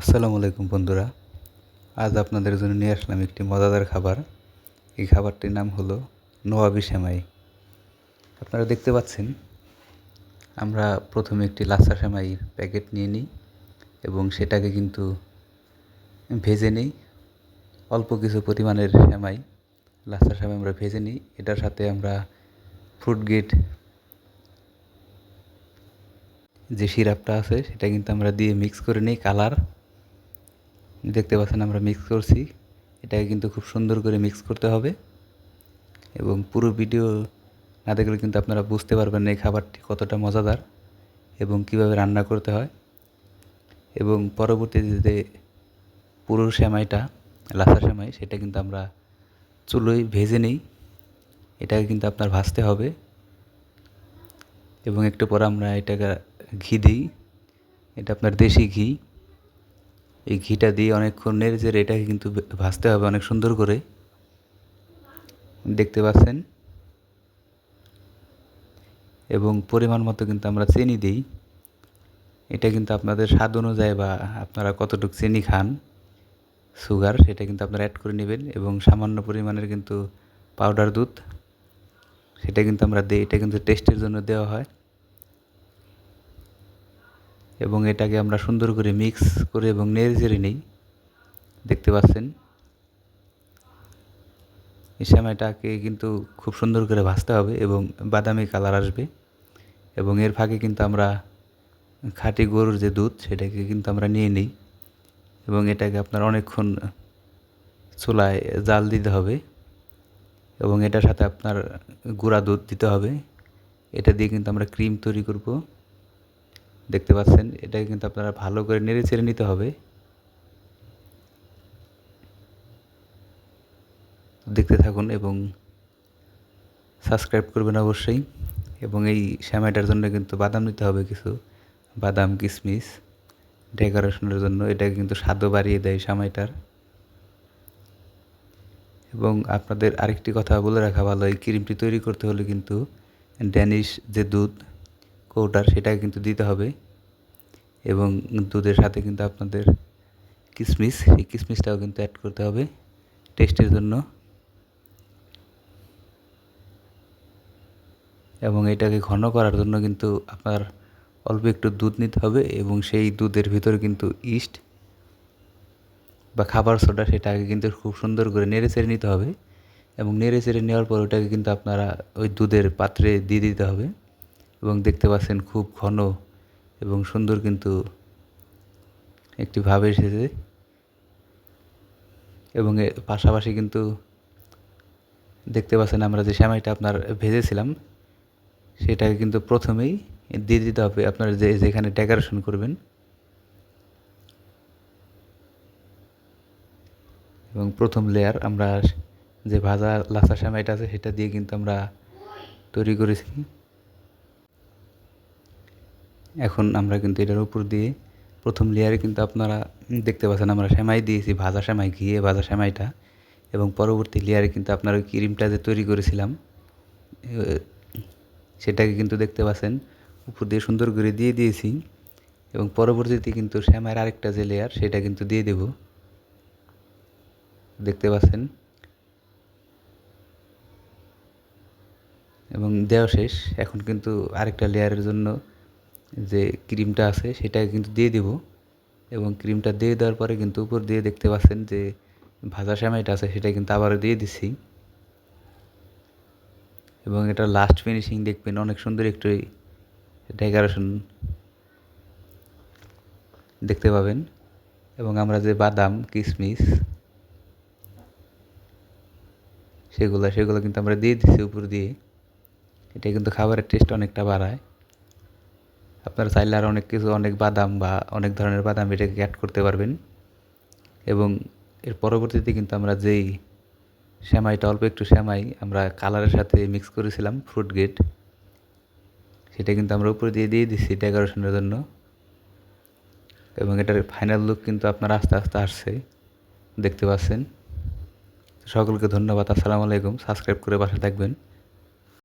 আসসালামু আলাইকুম বন্ধুরা। আজ আপনাদের জন্য নিয়ে আসলাম একটি মজাদার খাবার। এই খাবারটির নাম হলো নোয়াবি সেমাই। আপনারা দেখতে পাচ্ছেন, আমরা প্রথমে একটি লাচ্ছা সেমাইয়ের প্যাকেট নিয়ে নিই এবং সেটাকে কিন্তু ভেজে নিই। অল্প কিছু পরিমাণের সেমাই, লাচ্ছা সেমাই আমরা ভেজে নিই। এটার সাথে আমরা ফ্রুট গেট যে সিরাপটা আছে, সেটা কিন্তু আমরা দিয়ে মিক্স করে নিই কালার দেখতে পাচ্ছেন আমরা মিক্স করছি। এটাকে কিন্তু খুব সুন্দর করে মিক্স করতে হবে। এবং পুরো ভিডিও না দেখলে কিন্তু আপনারা বুঝতে পারবেন না এই খাবারটি কতটা মজাদার এবং কীভাবে রান্না করতে হয়। এবং পরবর্তীতে যে পুরো সেমাইটা লাসা সেমাই, সেটা কিন্তু আমরা চুলোয় ভেজে নিই। এটাকে কিন্তু আপনার ভাজতে হবে। এবং একটু পর আমরা এটাকে ঘি দিই। এটা আপনার দেশি ঘি। এই ঘিটা দিয়ে অনেকক্ষণ নেড়ে চেড়ে এটাকে কিন্তু ভাজতে হবে অনেক সুন্দর করে। দেখতে পাচ্ছেন? এবং পরিমাণ মতো কিন্তু আমরা চিনি দিই। এটা কিন্তু আপনাদের স্বাদ অনুযায়ী বা আপনারা কতটুকু চিনি খান, সুগার, সেটা কিন্তু আপনারা অ্যাড করে নেবেন এবং সামান্য পরিমাণের কিন্তু পাউডার দুধ, সেটা কিন্তু আমরা দিই এটা কিন্তু টেস্টের জন্য দেওয়া হয়। এবং এটাকে আমরা সুন্দর করে মিক্স করে এবং নেড়ে চেড়ে নিই। দেখতে পাচ্ছেন? এই সেমাইটাকে কিন্তু খুব সুন্দর করে ভাজতে হবে এবং বাদামি কালার আসবে এবং এর ফাঁকে কিন্তু আমরা খাঁটি গরুর যে দুধ, সেটাকে কিন্তু আমরা নিয়ে নিই এবং এটাকে আপনার অনেকক্ষণ চুলায় জাল দিতে হবে এবং এটার সাথে আপনার গুঁড়া দুধ দিতে হবে। এটা দিয়ে কিন্তু আমরা ক্রিম তৈরি করব। দেখতে পাচ্ছেন, এটাকে কিন্তু আপনারা ভালো করে নেড়ে চেড়ে নিতে হবে। দেখতে থাকুন এবং সাবস্ক্রাইব করবেন অবশ্যই। এবং এই শ্যামাইটার জন্য কিন্তু বাদাম নিতে হবে কিছু। বাদাম কিশমিশ ডেকোরেশনের জন্য। এটাকে কিন্তু স্বাদও বাড়িয়ে দেয় শ্যামাইটার। এবং আপনাদের আরেকটি কথা বলে রাখা ভালো, এই ক্রিমটি তৈরি করতে হলে কিন্তু ড্যানিশ যে দুধ কৌটার সেটা কিন্তু দিতে হবে এবং দুধের সাথে কিন্তু আপনাদের কিশমিশ সেই কিশমিশটাও কিন্তু অ্যাড করতে হবে টেস্টের জন্য। এবং এটাকে ঘন করার জন্য কিন্তু আপনার অল্প একটু দুধ নিতে হবে এবং সেই দুধের ভিতরে কিন্তু ইস্ট বা খাবার সোডা সেটাকে কিন্তু খুব সুন্দর করে নেড়ে চেড়ে নিতে হবে এবং নেড়ে চেড়ে নেওয়ার পর ওটাকে কিন্তু আপনারা ওই দুধের পাত্রে দিয়ে দিতে হবে। এবং দেখতে পাচ্ছেন খুব ঘন এবং সুন্দর কিন্তু একটি ভাব এসেছে। এবং পাশাপাশি কিন্তু দেখতে পাচ্ছেন আমরা যে সেমাইটা আপনার ভেজেছিলাম, সেটাকে কিন্তু প্রথমেই দিয়ে দিতে হবে আপনার যে যেখানে ডেকোরেশন করবেন। এবং প্রথম লেয়ার আমরা যে ভাজা লাচা সেমাইটা আছে, সেটা দিয়ে কিন্তু আমরা তৈরি করেছি। এখন আমরা কিন্তু এটার উপর দিয়ে প্রথম লেয়ারে কিন্তু আপনারা দেখতে পাচ্ছেন আমরা সেমাই দিয়েছি, ভাজা সেমাই, ঘিয়ে ভাজা সেমাইটা। এবং পরবর্তী লেয়ারে কিন্তু আপনার ওই ক্রিমটা যে তৈরি করেছিলাম সেটাকে কিন্তু দেখতে পাচ্ছেন, উপর দিয়ে সুন্দর করে দিয়ে দিয়েছি। এবং পরবর্তীতে কিন্তু শ্যামার আরেকটা যে লেয়ার সেটা কিন্তু দিয়ে দেব। দেখতে পাচ্ছেন? এবং দেওয়া শেষ। এখন কিন্তু আরেকটা লেয়ারের জন্য যে ক্রিমটা আছে সেটা কিন্তু দিয়ে দিব। এবং ক্রিমটা দিয়ে দেওয়ার পরে কিন্তু উপর দিয়ে দেখতে পাচ্ছেন যে ভাজা সেমাইটা আছে, সেটা কিন্তু আবারও দিয়ে দিচ্ছি। এবং এটা লাস্ট ফিনিশিং দেখবেন, অনেক সুন্দর একটু ডেকোরেশন দেখতে পাবেন। এবং আমরা যে বাদাম কিশমিশ সেগুলো সেগুলো কিন্তু আমরা দিয়ে দিচ্ছি উপর দিয়ে। এটা কিন্তু খাবারের টেস্ট অনেকটা বাড়ায়। আপনারা চাইলে আর অনেক কিছু, অনেক বাদাম বা অনেক ধরনের বাদাম এটাকে অ্যাড করতে পারবেন। এবং এর পরবর্তীতে কিন্তু আমরা যেই শ্যামাইটা, অল্প একটু শ্যামাই আমরা কালারের সাথে মিক্স করেছিলাম ফ্রুট গেট সেটা কিন্তু আমরা উপরে দিয়ে দিয়ে দিচ্ছি ডেকোরেশনের জন্য। এবং এটার ফাইনাল লুক কিন্তু আপনার আস্তে আস্তে আসছে। দেখতে পাচ্ছেন? সকলকে ধন্যবাদ, আসসালামু আলাইকুম। সাবস্ক্রাইব করে পাশে থাকবেন।